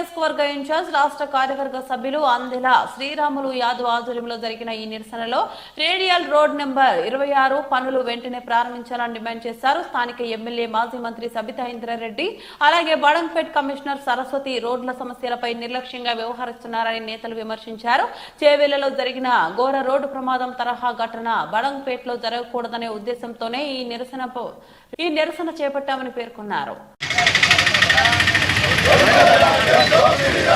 నియోజకవర్గ ఇన్ఛార్జ్ రాష్ట్ర కార్యవర్గ సభ్యులు అందెల శ్రీరాములు యాదవ్ ఆధ్వర్యంలో జరిగిన ఈ నిరసనలో రేడియల్ రోడ్ నెంబర్ ఇరవై ఆరు పనులు వెంటనే ప్రారంభించాలని డిమాండ్ చేశారు. స్థానిక ఎమ్మెల్యే మాజీ మంత్రి సబితా ఇంద్రారెడ్డి అలాగే బడంపేట్ కమిషనర్ సరస్వతి రోడ్ల సమస్యలపై నిర్లక్ష్యంగా వ్యవహరిస్తున్నారని నేతలు విమర్శించారు. చేవేలలో జరిగిన ఘోర రోడ్డు ప్రమాదం తరహా ఘటన బడంపేటలో జరగకూడదనే ఉద్దేశంతోనే ఈ నిరసన ఈ నిరసన చేపట్టామని పేర్కొన్నారు.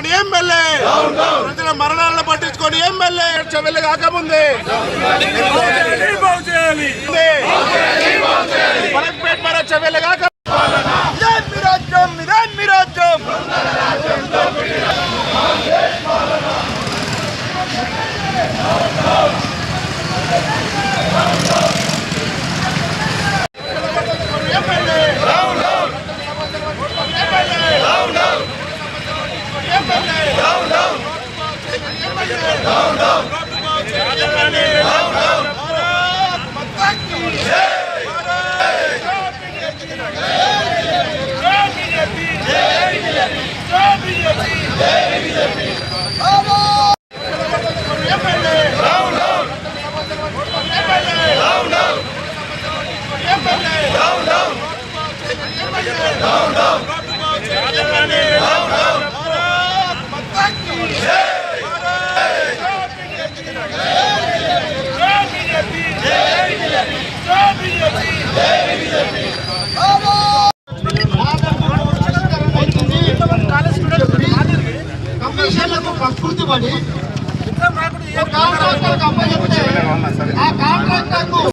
పట్టించుకొని ఎమ్మెల్యే. ప్రజల మరణాలను పట్టించుకొని ఎమ్మెల్యే. చెవెల్లి కాకముందే. మర చెవెల్లి కాక కమిషన్లకు ఒక కాంట్రాక్టర్కి అప్పచెప్తే ఆ కాంట్రాక్టర్కు